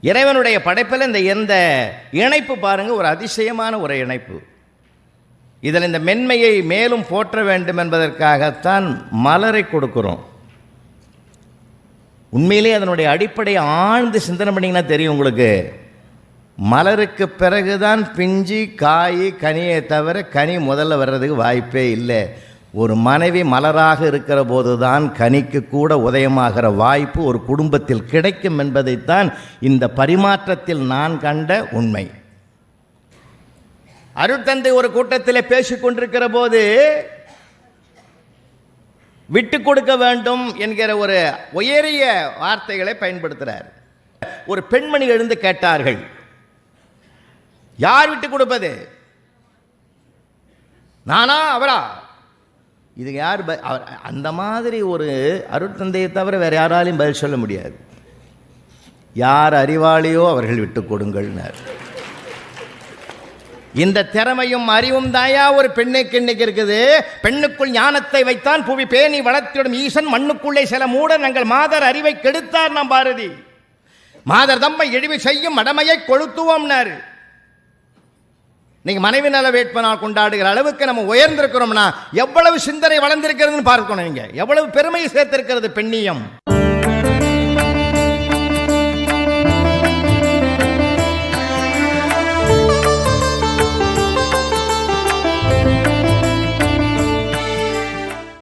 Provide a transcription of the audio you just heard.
இறைவனுடைய படைப்பில் இந்த எந்த இணைப்பு பாருங்கள் ஒரு அதிசயமான ஒரு இணைப்பு. இதில் இந்த மென்மையை மேலும் போற்ற வேண்டும் என்பதற்காகத்தான் மலரை கொடுக்குறோம். உண்மையிலே அதனுடைய அடிப்படை ஆழ்ந்து சிந்தனை பண்ணிங்கன்னா தெரியும் உங்களுக்கு. மலருக்கு பிறகுதான் பிஞ்சு காய் கனியை தவிர கனி முதல்ல வர்றதுக்கு வாய்ப்பே இல்லை. ஒரு மனைவி மலராக இருக்கிற போதுதான் கனிக்கு கூட உதயமாகிற வாய்ப்பு ஒரு குடும்பத்தில் கிடைக்கும் என்பதைத்தான் இந்த பரிமாற்றத்தில் நான் கண்ட உண்மை. அருட்தந்தை ஒரு கூட்டத்தில் பேசிக்கொண்டிருக்கிற போது விட்டு கொடுக்க வேண்டும் என்கிற ஒரு உயரிய வார்த்தைகளை பயன்படுத்துகிறார் ஒரு பெண்மணி எழுந்து கேட்டார்கள் யார் விட்டு கொடுப்பது? நானா அவரா இது யார் ப- அவர் அந்த மாதிரி ஒரு அருட்தந்தையை தவிர வேறு யாராலையும் பதில் சொல்ல முடியாது. யார் அறிவாளியோ அவர்கள் விட்டு கொடுங்கள்னார். இந்த திறமையும் அறிவும் தாயா ஒரு பெண்ணுக்கு இன்னைக்கு இருக்குது. பெண்ணுக்குள் ஞானத்தை வைத்தான் புவி பேணி வளர்த்திடும் ஈசன் மண்ணுக்குள்ளே சில மூட நாங்கள் மாதர் அறிவை கெடுத்தார் நாம் பாரதி. மாதர் தம்மை இழிவு செய்யும் மடமையை கொளுத்துவோம்னாரு நீங்க மனைவி நல வேட்பனால் கொண்டாடுகிற அளவுக்கு நம்ம உயர்ந்திருக்கிறோம்னா எவ்வளவு சிந்தனை வளர்ந்திருக்கிறதுன்னு பார்க்கணும் நீங்க. எவ்வளவு பெருமையை சேர்த்திருக்கிறது பெண்ணியம்.